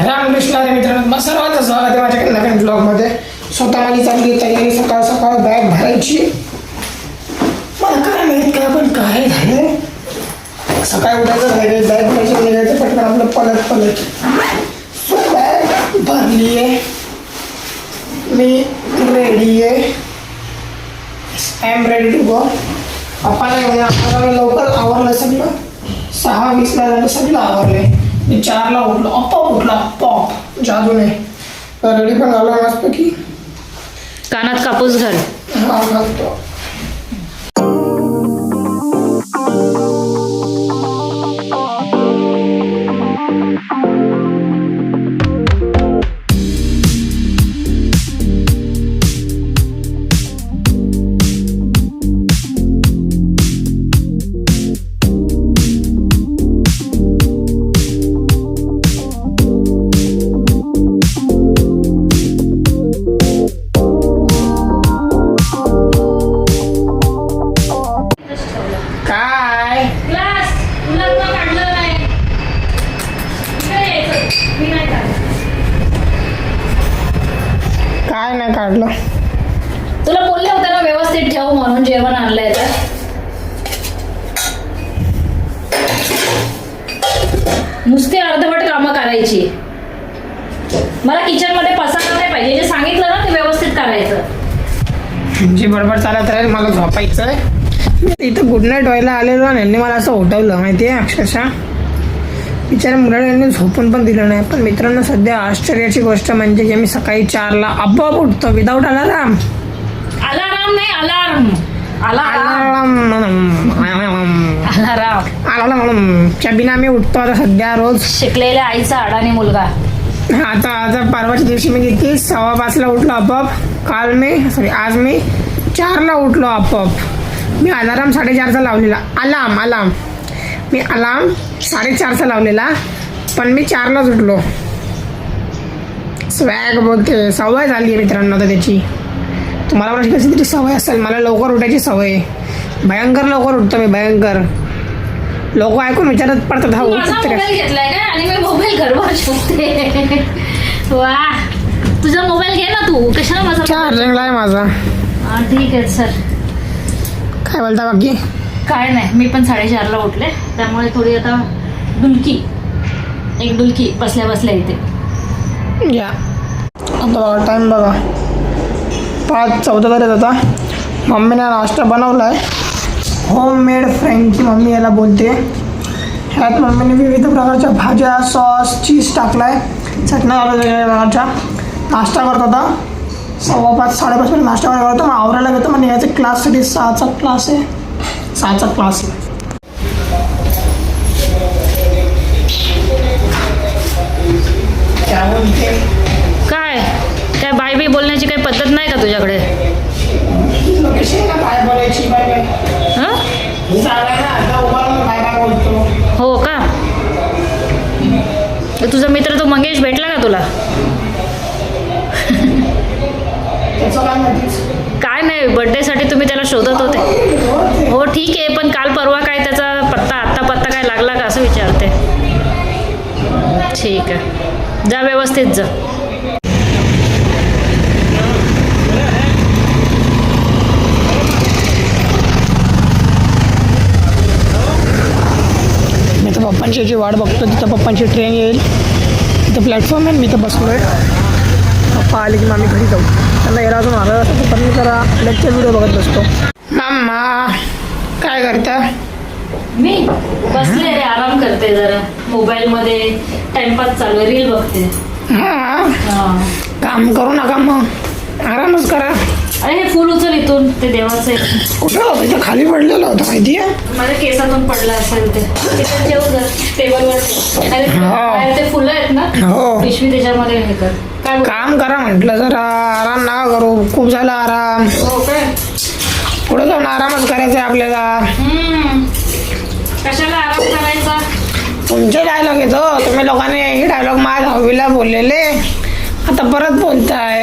रामकृष्ण अरे मित्रांनो मग सर्वांचं स्वागत आहे माझ्या नवीन ब्लॉगमध्ये स्वतः माझी चांगली तयारी सकाळ सकाळ बॅग भरायची. मला काय माहीत काय पण काय झालं सकाळी उठायचं राहिले बॅग भरायची निघायचं पटकन आपलं पलट पलट. सो बॅग भरली आहे. मी रेडी आहे. I am ready to go पप्पाला घेऊन आपल्याला लवकर आवरलं सगळं. सहा वीसला झालं सगळं आवरले मी चारला उठलो. अप्पा उठला. पॉप जादू नाही रेडी पण झालो मस्त की कानात कापूस घाल. हा घालतो. काय नाही काढलं. तुला बोलले होते ना व्यवस्थित ठेव म्हणून जेवण आणलंय तर. नुसती अर्धवट कामं करायची. मला किचनमध्ये पसारा नाही पाहिजे. जे सांगितलं ना ते व्यवस्थित करायचं. जी बडबड चालत राहील मला झोपायचं आहे मी इथं गुड नाईट व्हायला आलेलो आणि यांनी मला असं उठवलं माहिती आहे अक्षरशः. बिचाऱ्या मुलाला यांनी झोपून पण दिलं नाही. पण मित्रांनो सध्या आश्चर्याची गोष्ट म्हणजे की मी सकाळी चारला आपोआप उठतो. विदाऊट अलाराम अलाराम नाही alarm alarm alarm alarm alarm च्या बिना मी उठतो आता सध्या रोज. शिकलेल्या आईचा अडाणी मुलगा. आता आता परवाच्या दिवशी मी किती? सव्वा पाचला उठलो आपोआप. काल मी सॉरी आज मी चारला उठलो आपोआप. मी अलाराम साडेचारचा लावलेला. अलार्म अलार्म मी अलार्म साडेचारचा लावलेला पण मी चारलाच उठलो स्वॅग बोलते सवय झाली आहे मित्रांनो आता त्याची. तुम्हाला पण कशी तरी सवय असेल मला लवकर उठायची सवय. भयंकर लवकर उठतो मी भयंकर. लोक ऐकून विचारत पडतात हा उठत मोबाईल घेतलाय का आणि मी मोबाईल घरवर शोधते वा. तुझा मोबाईल घे ना तू. कशाला माझा? चार्जिंगला आहे माझा. ठीक आहे सर काय बोलता बाकी? काय नाही मी पण साडेचारला उठले. त्यामुळे थोडी आता डुलकी. एक डुलकी बसल्या बसल्या इथे या. आता बघा टाईम बघा. पाच चौदा तारीख आता. मम्मीने नाश्ता बनवला आहे होम मेड मम्मी याला बोलते. ह्यात मम्मीने विविध प्रकारच्या भाज्या सॉस चीज टाकला आहे चटण्या वगैरे वेगवेगळ्या प्रकारच्या. नाश्ता करत होता सव्वा पाच साडेपाचपर्यंत नाश्ता करतो. मग आवरायला घेतो मग याच्या क्लाससाठी सहाचा क्लास आहे. सहाचा क्लास आहे. काय? काय बाय बी बोलण्याची काही पद्धत नाही का तुझ्याकडे? हं? हो का? तुझा मित्र तो मंगेश भेटला का तुला? नाही बर्थडेसाठी तुम्ही त्याला शोधत होते. हो ठीक आहे पण काल परवा काय त्याचा पत्ता आत्ता पत्ता काय लागला का असं विचारते. ठीक आहे. जा व्यवस्थित जा. मी तर पप्पांची याची वाट बघतो तिथं पप्पांची ट्रेन येईल. तिथं प्लॅटफॉर्म आहे मी तर बसलो आहे पप्पा आले की मग आम्ही घरी जाऊ. त्यांना यायला अजून आलं असतं पण मी जरा लेक्चर व्हिडिओ बघत बसतो. मामा काय करता? मी बसले रे आराम करते जरा. मोबाईल मध्ये टाइमपास चालू आहे रील बघते. हां? हा. काम करू नका मग. आरामच करा. अरे हे फुल उचल इथून ते देवाचं आहे. कुठं होतं? इथं खाली पडलेलं होतं माहिती आहे माझ्या केसातून पडलं असेल ते. ठेव जर टेबलवर ते फुलं आहेत ना? हो. पिशवी त्याच्यामध्ये हे कर. काम करा म्हटलं जरा आराम नका करू. खूप झाला आराम. हो पुढे जाऊन आरामच करायचा आहे आपल्याला. हम्म. कशाला आराम करायचा? तुमचे डायलॉग येतो. तुम्ही लोकांनी हे डायलॉग माझ्या दहावीला बोललेले. आता परत बोलताय.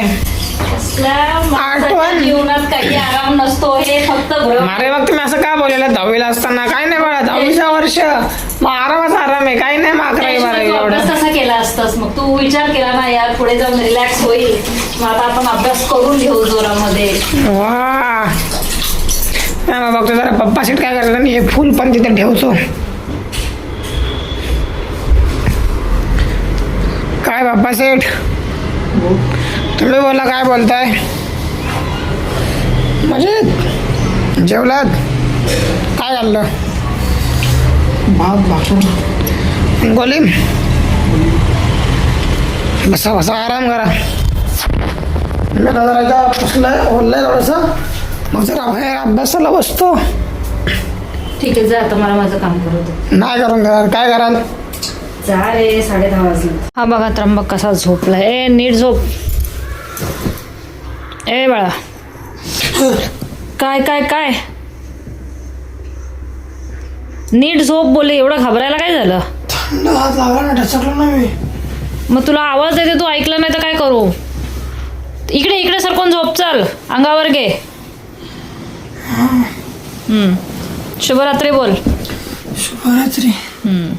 आठवण. जीवनात काही आराम नसतो हे फक्त भ्रम. अरे मग तुम्ही असं काय बोललेलं? दहावीला असताना. काय नाही बाळा दहावीचा वर्ष. मग आरामच आराम आहे. काही नाही मग अकरावी त्याशिवाय बारावी तू एवढं. कसा केला असतंस? मग तू विचार केला ना यार पुढे जाऊन रिलॅक्स होईल. मग आता आपण अभ्यास करून घेऊ जोरामध्ये. वा. नाही मग बघतो जरा पप्पा सीट काय करतात आणि हे फुल पण तिथे ठेवतो. काय बाप्पा सेठ तुम्ही बोला काय बोलताय? म्हणजे जेवलात? काय खाल्लं भात भाकर. गोलीम बसा बसा आराम करा. मी आता जरा इथं बसलोय ओरलंय थोडंसं. मग जरा बाहेर अभ्यासाला बसतो. ठीक आहे जा आता मला माझं काम करू दे. नाही करून देणार काय कराल? जा रे साडे दहा वाजले. हा बघा त्र्यंबक कसा झोपलाय. ए नीट झोप. ए बाळा. काय काय काय? नीट झोप बोले एवढं घाबरायला काय झालं? थंड हात लावला ना ढसकलो ना मी. मग तुला आवाज देते तू ऐकलं नाही तर काय करू? इकडे इकडे सरकून झोप चल. अंगावर घे. हम्म. शुभरात्री बोल. शुभरात्री. हम्म.